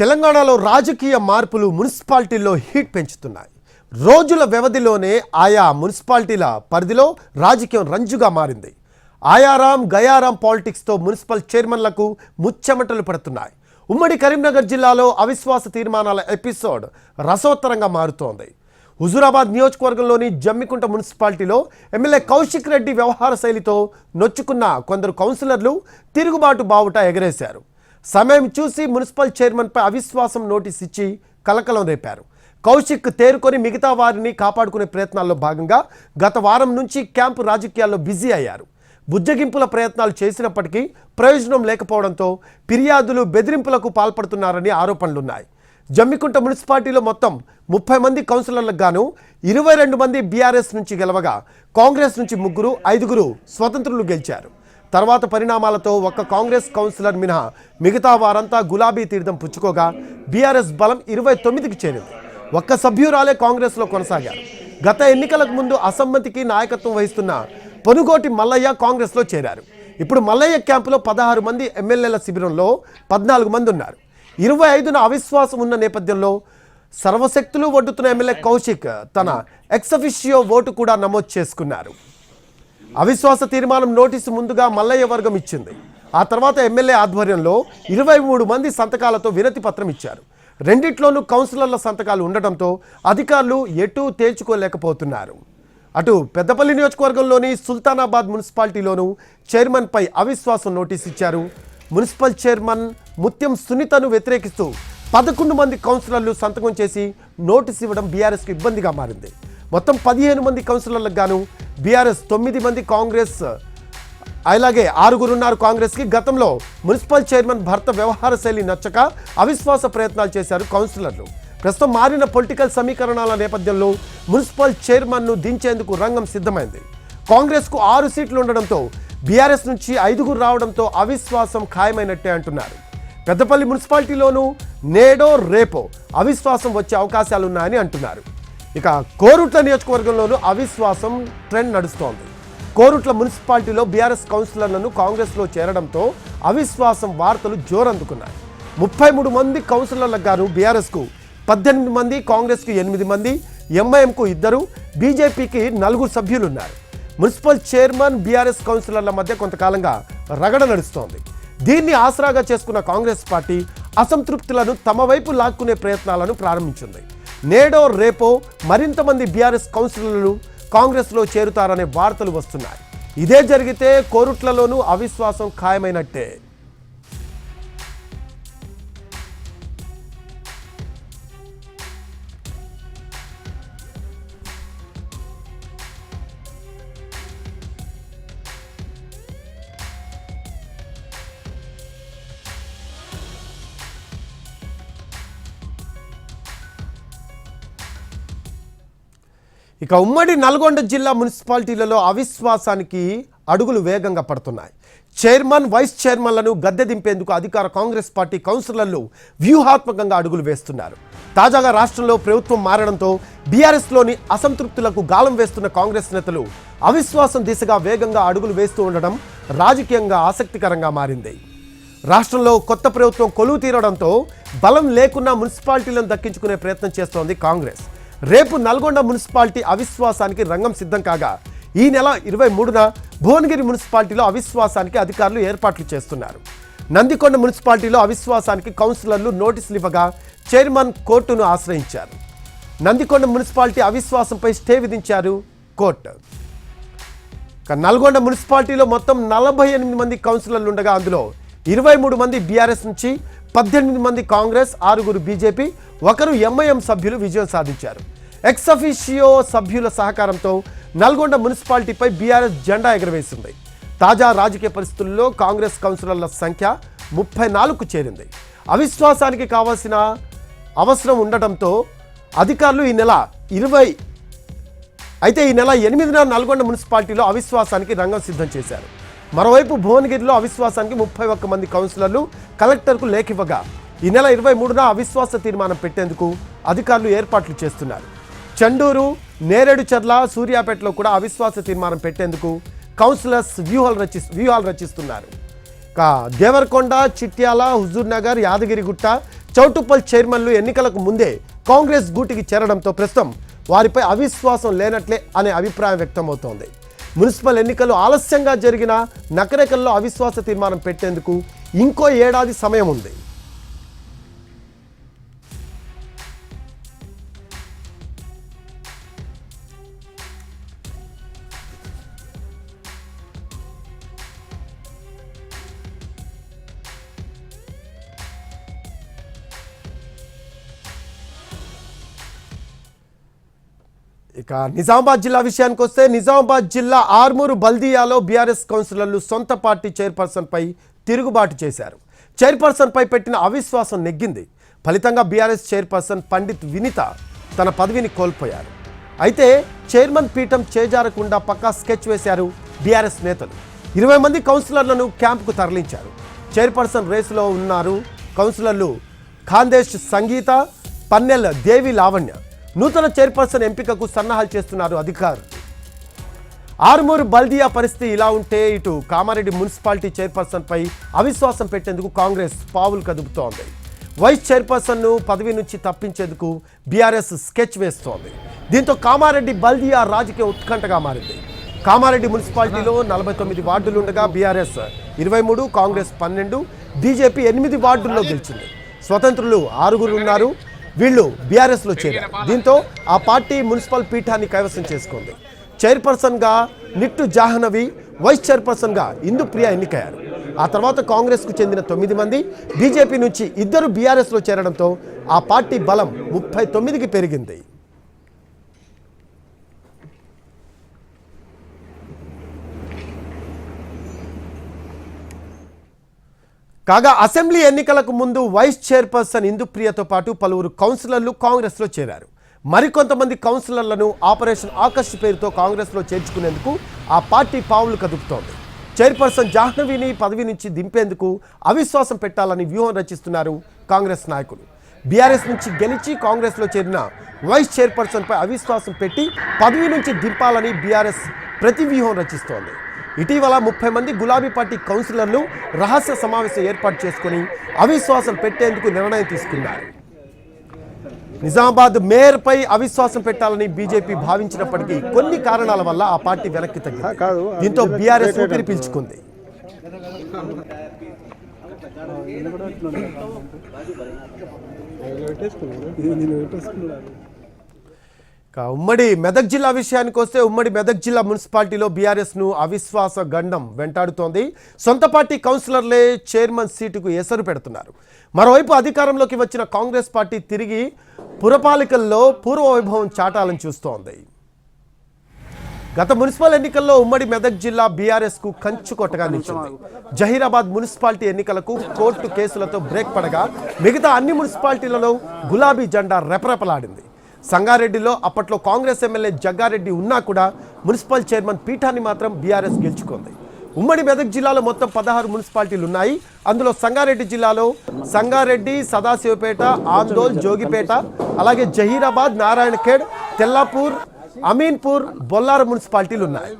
తెలంగాణలో రాజకీయ మార్పులు మున్సిపాలిటీల్లో హీట్ పెంచుతున్నాయి. రోజుల వ్యవధిలోనే ఆయా మున్సిపాలిటీల పరిధిలో రాజకీయం రంజుగా మారింది. ఆయారాం గయారాం పాలిటిక్స్తో మున్సిపల్ చైర్మన్లకు ముచ్చెమటలు పడుతున్నాయి. ఉమ్మడి కరీంనగర్ జిల్లాలో అవిశ్వాస తీర్మానాల ఎపిసోడ్ రసోత్తరంగా మారుతోంది. హుజూరాబాద్ నియోజకవర్గంలోని జమ్మికుంట మున్సిపాలిటీలో ఎమ్మెల్యే కౌశిక్ రెడ్డి వ్యవహార శైలితో నొచ్చుకున్న కొందరు కౌన్సిలర్లు తిరుగుబాటు బావుట ఎగరేశారు. సమయం చూసి మున్సిపల్ చైర్మన్పై అవిశ్వాసం నోటీస్ ఇచ్చి కలకలం రేపారు. కౌశిక్ తేరుకొని మిగతా వారిని కాపాడుకునే ప్రయత్నాల్లో భాగంగా గత వారం నుంచి క్యాంపు రాజకీయాల్లో బిజీ అయ్యారు. బుజ్జగింపుల ప్రయత్నాలు చేసినప్పటికీ ప్రయోజనం లేకపోవడంతో ఫిర్యాదులు బెదిరింపులకు పాల్పడుతున్నారని ఆరోపణలున్నాయి. జమ్మికుంట మున్సిపాలిటీలో మొత్తం ముప్పై మంది కౌన్సిలర్లకు గాను ఇరవై రెండు మంది బీఆర్ఎస్ నుంచి గెలవగా కాంగ్రెస్ నుంచి ముగ్గురు ఐదుగురు స్వతంత్రులు గెలిచారు. తర్వాత పరిణామాలతో ఒక్క కాంగ్రెస్ కౌన్సిలర్ మినహా మిగతా వారంతా గులాబీ తీర్థం పుచ్చుకోగా బీఆర్ఎస్ బలం ఇరవై తొమ్మిదికి చేరింది. ఒక్క సభ్యురాలే కాంగ్రెస్లో కొనసాగారు. గత ఎన్నికలకు ముందు అసమ్మతికి నాయకత్వం వహిస్తున్న పొనుగోటి మల్లయ్య కాంగ్రెస్లో చేరారు. ఇప్పుడు మల్లయ్య క్యాంపులో పదహారు మంది ఎమ్మెల్యేల శిబిరంలో పద్నాలుగు మంది ఉన్నారు. ఇరవై ఐదున అవిశ్వాసం ఉన్న నేపథ్యంలో సర్వశక్తులు ఒడ్డుతున్న ఎమ్మెల్యే కౌశిక్ తన ఎక్సఫిషియో ఓటు కూడా నమోదు చేసుకున్నారు. అవిశ్వాస తీర్మానం నోటీసు ముందుగా మల్లయ్య వర్గం ఇచ్చింది. ఆ తర్వాత ఎమ్మెల్యే ఆధ్వర్యంలో ఇరవై మూడు మంది సంతకాలతో వినతి పత్రం ఇచ్చారు. రెండిట్లోనూ కౌన్సిలర్ల సంతకాలు ఉండటంతో అధికారులు ఎటూ తేల్చుకోలేకపోతున్నారు. అటు పెద్దపల్లి నియోజకవర్గంలోని సుల్తానాబాద్ మున్సిపాలిటీలోనూ చైర్మన్పై అవిశ్వాసం నోటీస్ ఇచ్చారు. మున్సిపల్ చైర్మన్ ముత్యం సునీతను వ్యతిరేకిస్తూ పదకొండు మంది కౌన్సిలర్లు సంతకం చేసి నోటీస్ ఇవ్వడం బీఆర్ఎస్కి ఇబ్బందిగా మారింది. మొత్తం పదిహేను మంది కౌన్సిలర్లకు గాను బీఆర్ఎస్ తొమ్మిది మంది కాంగ్రెస్ అలాగే ఆరుగురున్నారు కాంగ్రెస్కి. గతంలో మున్సిపల్ చైర్మన్ భర్త వ్యవహార శైలి నచ్చక అవిశ్వాస ప్రయత్నాలు చేశారు కౌన్సిలర్లు. ప్రస్తుతం మారిన పొలిటికల్ సమీకరణాల నేపథ్యంలో మున్సిపల్ చైర్మన్ను దించేందుకు రంగం సిద్ధమైంది. కాంగ్రెస్కు ఆరు సీట్లు ఉండడంతో బీఆర్ఎస్ నుంచి ఐదుగురు రావడంతో అవిశ్వాసం ఖాయమైనట్టే అంటున్నారు. పెద్దపల్లి మున్సిపాలిటీలోనూ నేడో రేపో అవిశ్వాసం వచ్చే అవకాశాలున్నాయని అంటున్నారు. ఇక కోరుట్ల నియోజకవర్గంలోనూ అవిశ్వాసం ట్రెండ్ నడుస్తోంది. కోరుట్ల మున్సిపాలిటీలో బీఆర్ఎస్ కౌన్సిలర్లను కాంగ్రెస్లో చేరడంతో అవిశ్వాసం వార్తలు జోరందుకున్నాయి. ముప్పై మూడు మంది కౌన్సిలర్లకు గాను బీఆర్ఎస్కు పద్దెనిమిది మంది కాంగ్రెస్కు ఎనిమిది మంది ఎంఐఎంకు ఇద్దరు బీజేపీకి నలుగురు సభ్యులున్నారు. మున్సిపల్ చైర్మన్ బీఆర్ఎస్ కౌన్సిలర్ల మధ్య కొంతకాలంగా రగడ నడుస్తోంది. దీన్ని ఆసరాగా చేసుకున్న కాంగ్రెస్ పార్టీ అసంతృప్తులను తమ వైపు లాక్కునే ప్రయత్నాలను ప్రారంభించింది. నేడో రేపో మరింత మంది బీఆర్ఎస్ కౌన్సిలర్లు కాంగ్రెస్లో చేరుతారనే వార్తలు వస్తున్నాయి. ఇదే జరిగితే కోరుట్లలోనూ అవిశ్వాసం ఖాయమైనట్టే. ఇక ఉమ్మడి నల్గొండ జిల్లా మున్సిపాలిటీలలో అవిశ్వాసానికి అడుగులు వేగంగా పడుతున్నాయి. చైర్మన్ వైస్ చైర్మన్లను గద్దె దింపేందుకు అధికార కాంగ్రెస్ పార్టీ కౌన్సిలర్లు వ్యూహాత్మకంగా అడుగులు వేస్తున్నారు. తాజాగా రాష్ట్రంలో ప్రభుత్వం మారడంతో బీఆర్ఎస్లోని అసంతృప్తులకు గాలం వేస్తున్న కాంగ్రెస్ నేతలు అవిశ్వాసం దిశగా వేగంగా అడుగులు వేస్తూ ఉండడం రాజకీయంగా ఆసక్తికరంగా మారింది. రాష్ట్రంలో కొత్త ప్రభుత్వం కొలువు తీరడంతో బలం లేకున్నా మున్సిపాలిటీలను దక్కించుకునే ప్రయత్నం చేస్తోంది కాంగ్రెస్. రేపు నల్గొండ మున్సిపాలిటీ అవిశ్వాసానికి రంగం సిద్ధం కాగా ఈ నెల ఇరవై మూడున భువనగిరి మున్సిపాలిటీలో అవిశ్వాసానికి అధికారులు ఏర్పాట్లు చేస్తున్నారు. నందికొండ మున్సిపాలిటీలో అవిశ్వాసానికి కౌన్సిలర్లు నోటీసులు ఇవ్వగా చైర్మన్ కోర్టును ఆశ్రయించారు. నందికొండ మున్సిపాలిటీ అవిశ్వాసంపై స్టే విధించారు కోర్టు. నల్గొండ మున్సిపాలిటీలో మొత్తం నలభై ఎనిమిది మంది కౌన్సిలర్లు ఉండగా అందులో ఇరవై మూడు మంది బీఆర్ఎస్ నుంచి పద్దెనిమిది మంది కాంగ్రెస్ ఆరుగురు బీజేపీ ఒకరు ఎంఐఎం సభ్యులు విజయం సాధించారు. ఎక్సఫిషియో సభ్యుల సహకారంతో నల్గొండ మున్సిపాలిటీపై బీఆర్ఎస్ జెండా ఎగరవేసింది. తాజా రాజకీయ పరిస్థితుల్లో కాంగ్రెస్ కౌన్సిలర్ల సంఖ్య ముప్పై నాలుగుకు చేరింది. అవిశ్వాసానికి కావాల్సిన అవసరం ఉండటంతో అధికారులు ఈ నెల ఇరవై అయితే ఈ నెల ఎనిమిదిన నల్గొండ మున్సిపాలిటీలో అవిశ్వాసానికి రంగం సిద్ధం చేశారు. మరోవైపు భువనగిరిలో అవిశ్వాసానికి ముప్పై ఒక్క మంది కౌన్సిలర్లు కలెక్టర్కు లేఖ ఇవ్వగా ఈ నెల ఇరవై మూడున అవిశ్వాస తీర్మానం పెట్టేందుకు అధికారులు ఏర్పాట్లు చేస్తున్నారు. చండూరు నేరేడుచర్ల సూర్యాపేటలో కూడా అవిశ్వాస తీర్మానం పెట్టేందుకు కౌన్సిలర్స్ వ్యూహాలు రచి వ్యూహాలు రచిస్తున్నారు. దేవరకొండ చిట్యాల హుజూర్ నగర్ యాదగిరిగుట్ట చౌటుప్పల్ చైర్మన్లు ఎన్నికలకు ముందే కాంగ్రెస్ గూటికి చేరడంతో ప్రస్తుతం వారిపై అవిశ్వాసం లేనట్లే అనే అభిప్రాయం వ్యక్తమవుతోంది. మున్సిపల్ ఎన్నికలు ఆలస్యంగా జరిగిన నకరేకల్లో అవిశ్వాస తీర్మానం పెట్టేందుకు ఇంకో ఏడాది సమయం ఉంది. ఇక నిజామాబాద్ జిల్లా విషయానికి వస్తే నిజామాబాద్ జిల్లా ఆర్మూరు బల్దియాలో బీఆర్ఎస్ కౌన్సిలర్లు సొంత పార్టీ చైర్పర్సన్పై తిరుగుబాటు చేశారు. చైర్పర్సన్పై పెట్టిన అవిశ్వాసం నెగ్గింది. ఫలితంగా బీఆర్ఎస్ చైర్పర్సన్ పండిత్ వినిత తన పదవిని కోల్పోయారు. అయితే చైర్మన్ పీఠం చేజారకుండా పక్కా స్కెచ్ వేశారు బీఆర్ఎస్ నేతలు. ఇరవై మంది కౌన్సిలర్లను క్యాంపుకు తరలించారు. చైర్పర్సన్ రేసులో ఉన్నారు కౌన్సిలర్లు ఖాందేశ్ సంగీత పన్నెల్ దేవి లావణ్య. నూతన చైర్పర్సన్ ఎంపికకు సన్నాహాలు చేస్తున్నారు అధికారులు. ఆరుమూరు బల్దియా పరిస్థితి ఇలా ఉంటే ఇటు కామారెడ్డి మున్సిపాలిటీ చైర్పర్సన్పై అవిశ్వాసం పెట్టేందుకు కాంగ్రెస్ పావులు కదుపుతోంది. వైస్ చైర్పర్సన్ను పదవి నుంచి తప్పించేందుకు బీఆర్ఎస్ స్కెచ్ వేస్తోంది. దీంతో కామారెడ్డి బల్దియా రాజకీయ ఉత్కంఠగా మారింది. కామారెడ్డి మున్సిపాలిటీలో నలభై తొమ్మిది వార్డులు ఉండగా బీఆర్ఎస్ ఇరవై మూడు కాంగ్రెస్ పన్నెండు బీజేపీ ఎనిమిది వార్డుల్లో గెలిచింది. స్వతంత్రులు ఆరుగురు ఉన్నారు వీళ్ళు బీఆర్ఎస్లో చేరారు. దీంతో ఆ పార్టీ మున్సిపల్ పీఠాన్ని కైవసం చేసుకుంది. చైర్పర్సన్గా నిట్టు జాహ్నవి వైస్ చైర్పర్సన్గా ఇందుప్రియ ఎన్నికయ్యారు. ఆ తర్వాత కాంగ్రెస్కు చెందిన తొమ్మిది మంది బీజేపీ నుంచి ఇద్దరు బీఆర్ఎస్లో చేరడంతో ఆ పార్టీ బలం ముప్పై తొమ్మిదికి పెరిగింది. కాగా అసెంబ్లీ ఎన్నికలకు ముందు వైస్ చైర్పర్సన్ ఇందుప్రియతో పాటు పలువురు కౌన్సిలర్లు కాంగ్రెస్లో చేరారు. మరికొంతమంది కౌన్సిలర్లను ఆపరేషన్ ఆకర్ష్ పేరుతో కాంగ్రెస్లో చేర్చుకునేందుకు ఆ పార్టీ పావులు కదుపుతోంది. చైర్పర్సన్ జాహ్నవిని పదవి నుంచి దింపేందుకు అవిశ్వాసం పెట్టాలని వ్యూహం రచిస్తున్నారు కాంగ్రెస్ నాయకులు. బీఆర్ఎస్ నుంచి గెలిచి కాంగ్రెస్లో చేరిన వైస్ చైర్పర్సన్పై అవిశ్వాసం పెట్టి పదవి నుంచి దింపాలని బీఆర్ఎస్ ప్రతి వ్యూహం రచిస్తోంది. ఇటీవల ముప్పై మంది గులాబీ పార్టీ కౌన్సిలర్లు రహస్య సమావేశం ఏర్పాటు చేసుకుని అవిశ్వాసం పెట్టేందుకు నిర్ణయం తీసుకున్నారు. నిజామాబాద్ మేయర్పై అవిశ్వాసం పెట్టాలని బీజేపీ భావించినప్పటికీ కొన్ని కారణాల వల్ల ఆ పార్టీ వెనక్కి తగ్గింది. దీంతో బీఆర్ఎస్ ఊపిరి పీల్చుకుంది. ఇక ఉమ్మడి మెదక్ జిల్లా విషయానికి వస్తే ఉమ్మడి మెదక్ జిల్లా మున్సిపాలిటీలో బీఆర్ఎస్ను అవిశ్వాస గండం వెంటాడుతోంది. సొంత పార్టీ కౌన్సిలర్లే చైర్మన్ సీటుకు ఎసరు పెడుతున్నారు. మరోవైపు అధికారంలోకి వచ్చిన కాంగ్రెస్ పార్టీ తిరిగి పురపాలికల్లో పూర్వ వైభవం చాటాలని చూస్తోంది. గత మున్సిపల్ ఎన్నికల్లో ఉమ్మడి మెదక్ జిల్లా బీఆర్ఎస్కు కంచు కొట్టగా నిలిచింది. జహీరాబాద్ మున్సిపాలిటీ ఎన్నికలకు కోర్టు కేసులతో బ్రేక్ పడగా మిగతా అన్ని మున్సిపాలిటీలలో గులాబీ జెండా రెపరెపలాడింది. సంగారెడ్డిలో అప్పట్లో కాంగ్రెస్ ఎమ్మెల్యే జగ్గారెడ్డి ఉన్నా కూడా మున్సిపల్ చైర్మన్ పీఠాన్ని మాత్రం బీఆర్ఎస్ గెలుచుకుంది. ఉమ్మడి మెదక్ జిల్లాలో మొత్తం పదహారు మున్సిపాలిటీలు ఉన్నాయి. అందులో సంగారెడ్డి జిల్లాలో సంగారెడ్డి సదాశివపేట ఆందోల్ జోగిపేట అలాగే జహీరాబాద్ నారాయణఖేడ్ తెల్లాపూర్ అమీన్పూర్ బొల్లార మున్సిపాలిటీలు ఉన్నాయి.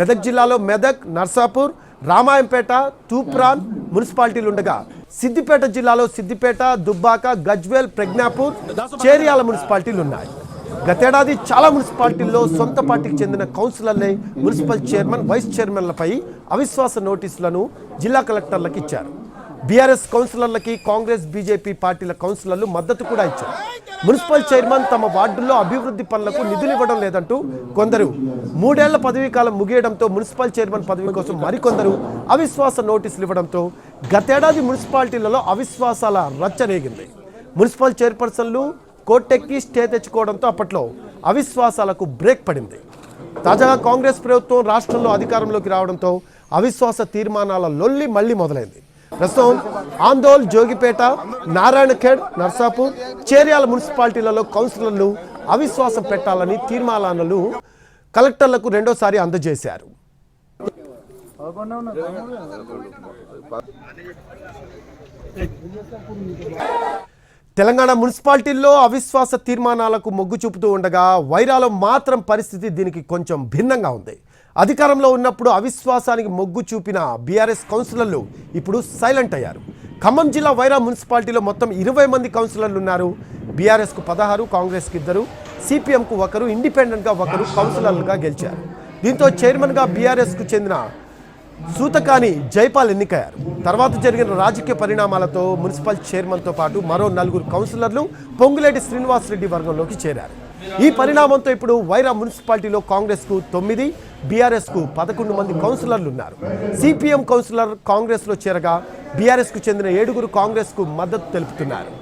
మెదక్ జిల్లాలో మెదక్ నర్సాపూర్ రామాయంపేట తూప్రాన్ మున్సిపాలిటీలు ఉండగా సిద్దిపేట జిల్లాలో సిద్దిపేట దుబ్బాక గజ్వేల్ ప్రజ్ఞాపూర్ చేరియాల మున్సిపాలిటీలు ఉన్నాయి. గతేడాది చాలా మున్సిపాలిటీల్లో సొంత పార్టీకి చెందిన కౌన్సిలర్లే మున్సిపల్ చైర్మన్ వైస్ చైర్మన్లపై అవిశ్వాస నోటీసులను జిల్లా కలెక్టర్లకు ఇచ్చారు. బీఆర్ఎస్ కౌన్సిలర్లకి కాంగ్రెస్ బీజేపీ పార్టీల కౌన్సిలర్లు మద్దతు కూడా ఇచ్చారు. మున్సిపల్ చైర్మన్ తమ వార్డుల్లో అభివృద్ధి పనులకు నిధులు ఇవ్వడం లేదంటూ కొందరు. మూడేళ్ళ పదవీ కాలం ముగియడంతో మున్సిపల్ చైర్మన్ పదవి కోసం మరికొందరు అవిశ్వాస నోటీసులు ఇవ్వడంతో గతేడాది మున్సిపాలిటీలలో అవిశ్వాసాల రచ్చరేగింది మున్సిపల్ చైర్పర్సన్లు కోర్టెక్కి స్టే తెచ్చుకోవడంతో అప్పట్లో అవిశ్వాసాలకు బ్రేక్ పడింది. తాజాగా కాంగ్రెస్ ప్రభుత్వం రాష్ట్రంలో అధికారంలోకి రావడంతో అవిశ్వాస తీర్మానాల లొల్లి మళ్ళీ మొదలైంది. ప్రస్తుతం ఆందోల్ జోగిపేట నారాయణఖేడ్ నర్సాపూర్ చేర్యాల మున్సిపాలిటీలలో కౌన్సిలర్లు అవిశ్వాసం పెట్టాలని తీర్మానాలను కలెక్టర్లకు రెండోసారి అందజేశారు. తెలంగాణ మున్సిపాలిటీల్లో అవిశ్వాస తీర్మానాలకు మొగ్గు చూపుతూ ఉండగా వైరాలో మాత్రం పరిస్థితి దీనికి కొంచెం భిన్నంగా ఉంది. అధికారంలో ఉన్నప్పుడు అవిశ్వాసానికి మొగ్గు చూపిన బీఆర్ఎస్ కౌన్సిలర్లు ఇప్పుడు సైలెంట్ అయ్యారు. ఖమ్మం జిల్లా వైరా మున్సిపాలిటీలో మొత్తం ఇరవై మంది కౌన్సిలర్లు ఉన్నారు. బీఆర్ఎస్కు పదహారు కాంగ్రెస్కి ఇద్దరు సిపిఎంకు ఒకరు ఇండిపెండెంట్గా ఒకరు కౌన్సిలర్లుగా గెలిచారు. దీంతో చైర్మన్గా బీఆర్ఎస్కు చెందిన సూతకాని జైపాల్ ఎన్నికయ్యారు. తర్వాత జరిగిన రాజకీయ పరిణామాలతో మున్సిపల్ చైర్మన్తో పాటు మరో నలుగురు కౌన్సిలర్లు పొంగులేటి శ్రీనివాస్ రెడ్డి వర్గంలోకి చేరారు. ఈ పరిణామంతో ఇప్పుడు వైరా మున్సిపాలిటీలో కాంగ్రెస్కు తొమ్మిది బీఆర్ఎస్కు పదకొండు మంది కౌన్సిలర్లు ఉన్నారు. సిపిఎం కౌన్సిలర్ కాంగ్రెస్లో చేరగా బీఆర్ఎస్కు చెందిన ఏడుగురు కాంగ్రెస్కు మద్దతు తెలుపుతున్నారు.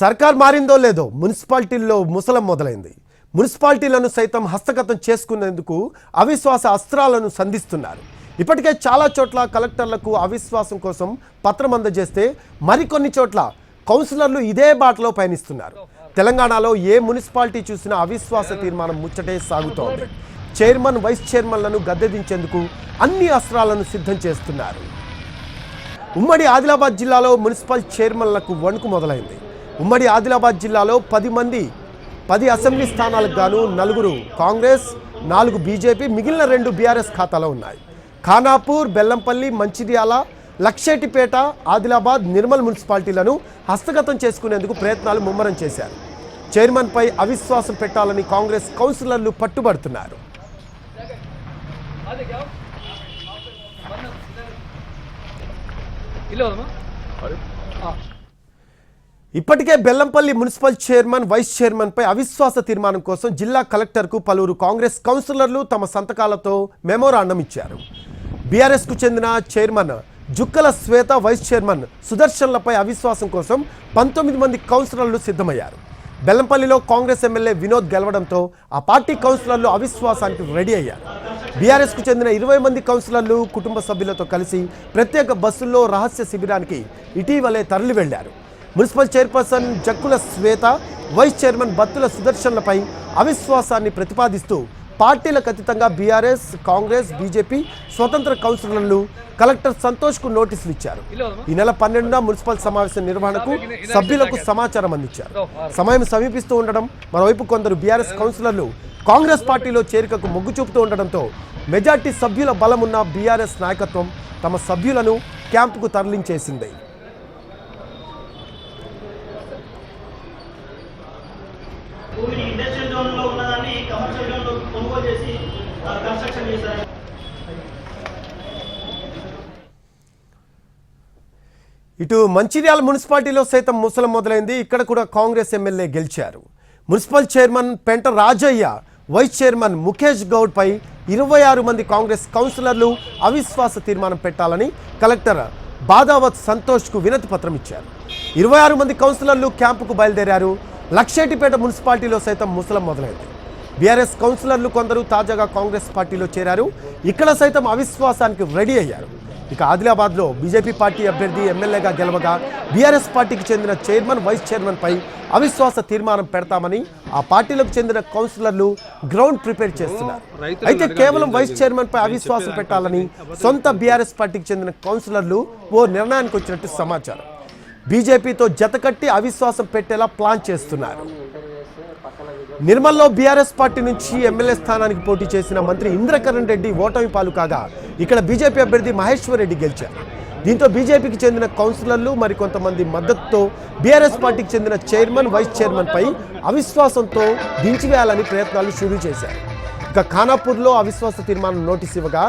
సర్కార్ మారిందో లేదో మున్సిపాలిటీల్లో ముసలం మొదలైంది. మున్సిపాలిటీలను సైతం హస్తగతం చేసుకునేందుకు అవిశ్వాస అస్త్రాలను సంధిస్తున్నారు. ఇప్పటికే చాలా చోట్ల కలెక్టర్లకు అవిశ్వాసం కోసం పత్రం అందజేస్తే మరికొన్ని చోట్ల కౌన్సిలర్లు ఇదే బాటలో పయనిస్తున్నారు. తెలంగాణలో ఏ మున్సిపాలిటీ చూసినా అవిశ్వాస తీర్మానం ముచ్చటే సాగుతోంది. చైర్మన్ వైస్ చైర్మన్లను గద్దెదించేందుకు అన్ని అస్త్రాలను సిద్ధం చేస్తున్నారు. ఉమ్మడి ఆదిలాబాద్ జిల్లాలో మున్సిపల్ చైర్మన్లకు వణుకు మొదలైంది. ఉమ్మడి ఆదిలాబాద్ జిల్లాలో పది మంది పది అసెంబ్లీ స్థానాలకు గాను నలుగురు కాంగ్రెస్ నాలుగు బీజేపీ మిగిలిన రెండు బీఆర్ఎస్ ఖాతాలో ఉన్నాయి ఖానాపూర్ బెల్లంపల్లి మంచిర్యాల లక్షేటిపేట ఆదిలాబాద్ నిర్మల్ మున్సిపాలిటీలను హస్తగతం చేసుకునేందుకు ప్రయత్నాలు ముమ్మరం చేశారు చైర్మన్పై అవిశ్వాసం పెట్టాలని కాంగ్రెస్ కౌన్సిలర్లు పట్టుబడుతున్నారు ಇಲ್ಲ ಹೋದಮ್ಮ ಹಾಂ ఇప్పటికే బెల్లంపల్లి మున్సిపల్ చైర్మన్ వైస్ చైర్మన్పై అవిశ్వాస తీర్మానం కోసం జిల్లా కలెక్టర్కు పలువురు కాంగ్రెస్ కౌన్సిలర్లు తమ సంతకాలతో మెమోరాండం ఇచ్చారు. బీఆర్ఎస్కు చెందిన chairman Jukkala Swetha vice chairman సుదర్శన్లపై అవిశ్వాసం కోసం పంతొమ్మిది మంది కౌన్సిలర్లు సిద్ధమయ్యారు. బెల్లంపల్లిలో కాంగ్రెస్ ఎమ్మెల్యే వినోద్ గెలవడంతో ఆ పార్టీ కౌన్సిలర్లు అవిశ్వాసానికి రెడీ అయ్యారు. బీఆర్ఎస్కు చెందిన ఇరవై మంది కౌన్సిలర్లు కుటుంబ సభ్యులతో కలిసి ప్రత్యేక బస్సుల్లో రహస్య శిబిరానికి ఇటీవలే తరలి వెళ్ళారు municipal chairperson Jakkula Swetha vice chairman Battula సుదర్శన్లపై అవిశ్వాసాన్ని ప్రతిపాదిస్తూ పార్టీలకు అతీతంగా బీఆర్ఎస్ కాంగ్రెస్ బీజేపీ స్వతంత్ర కౌన్సిలర్లు కలెక్టర్ సంతోష్కు నోటీసులు ఇచ్చారు. ఈ నెల పన్నెండున మున్సిపల్ సమావేశం నిర్వహణకు సభ్యులకు సమాచారం అందించారు. సమయం సమీపిస్తూ ఉండడం మరోవైపు కొందరు బీఆర్ఎస్ కౌన్సిలర్లు కాంగ్రెస్ పార్టీలో చేరికకు మొగ్గు చూపుతూ ఉండడంతో మెజార్టీ సభ్యుల బలమున్న బీఆర్ఎస్ నాయకత్వం తమ సభ్యులను క్యాంపుకు తరలించేసింది. ఇటు మంచిర్యాల మున్సిపాలిటీలో సైతం ముసలం మొదలైంది. ఇక్కడ కూడా కాంగ్రెస్ ఎమ్మెల్యే గెలిచారు. Municipal chairman Penta Rajaiah vice chairman Mukesh Goud పై ఇరవై ఆరు మంది కాంగ్రెస్ కౌన్సిలర్లు అవిశ్వాస తీర్మానం పెట్టాలని కలెక్టర్ బాదావత్ సంతోష్కు వినతి పత్రం ఇచ్చారు. ఇరవై ఆరు మంది కౌన్సిలర్లు క్యాంపుకు బయలుదేరారు. లక్షేటిపేట మున్సిపాలిటీలో సైతం ముసలం మొదలైంది. బీఆర్ఎస్ కౌన్సిలర్లు కొందరు తాజాగా కాంగ్రెస్ పార్టీలో చేరారు. ఇక్కడ సైతం అవిశ్వాసానికి రెడీ అయ్యారు. ఇక ఆదిలాబాద్లో బీజేపీ పార్టీ అభ్యర్థి ఎమ్మెల్యేగా గెలవగా బీఆర్ఎస్ పార్టీకి చెందిన చైర్మన్ వైస్ చైర్మన్ పై అవిశ్వాస తీర్మానం పెడతామని ఆ పార్టీలకు చెందిన కౌన్సిలర్లు గ్రౌండ్ ప్రిపేర్ చేస్తున్నారు. అయితే కేవలం వైస్ చైర్మన్ పై అవిశ్వాసం పెట్టాలని సొంత బీఆర్ఎస్ పార్టీకి చెందిన కౌన్సిలర్లు ఓ నిర్ణయానికి వచ్చినట్టు సమాచారం. బీజేపీతో జతకట్టి అవిశ్వాసం పెట్టేలా ప్లాన్ చేస్తున్నారు. నిర్మల్లో బీఆర్ఎస్ పార్టీ నుంచి ఎమ్మెల్యే స్థానానికి పోటీ చేసిన మంత్రి ఇంద్రకరణ్ రెడ్డి ఓటమి పాలు కాగా ఇక్కడ బీజేపీ అభ్యర్థి మహేశ్వర్ రెడ్డి గెలిచారు. దీంతో బీజేపీకి చెందిన కౌన్సిలర్లు మరికొంతమంది మద్దతుతో బీఆర్ఎస్ పార్టీకి చెందిన చైర్మన్ వైస్ చైర్మన్ పై అవిశ్వాసంతో దించివేయాలని ప్రయత్నాలు షురూ చేశారు. ఇక ఖానాపూర్లో అవిశ్వాస తీర్మానం నోటీస్ ఇవ్వగా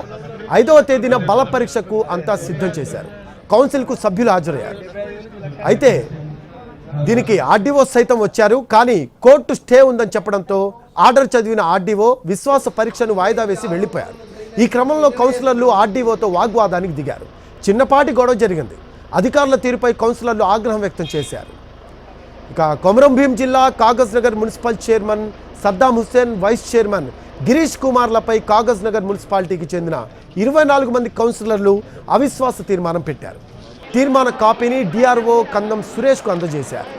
ఐదవ తేదీన బల పరీక్షకు అంతా సిద్ధం చేశారు. కౌన్సిల్కు సభ్యులు హాజరయ్యారు. అయితే దీనికి ఆర్డీఓ సైతం వచ్చారు కానీ కోర్టు స్టే ఉందని చెప్పడంతో ఆర్డర్ చదివిన ఆర్డీఓ విశ్వాస పరీక్షను వాయిదా వేసి వెళ్ళిపోయారు. ఈ క్రమంలో కౌన్సిలర్లు ఆర్డీఓతో వాగ్వాదానికి దిగారు. చిన్నపాటి గొడవ జరిగింది. అధికారుల తీరుపై కౌన్సిలర్లు ఆగ్రహం వ్యక్తం చేశారు. ఇక కొమరం భీం జిల్లా Kagaz Nagar municipal chairman Saddam Hussain vice chairman Girish కుమార్లపై Kagaz Nagar మున్సిపాలిటీకి చెందిన ఇరవై నాలుగు మంది కౌన్సిలర్లు అవిశ్వాస తీర్మానం పెట్టారు. తీర్మాన కాపీని డిఆర్ఓ కందం సురేష్కు అందజేశారు.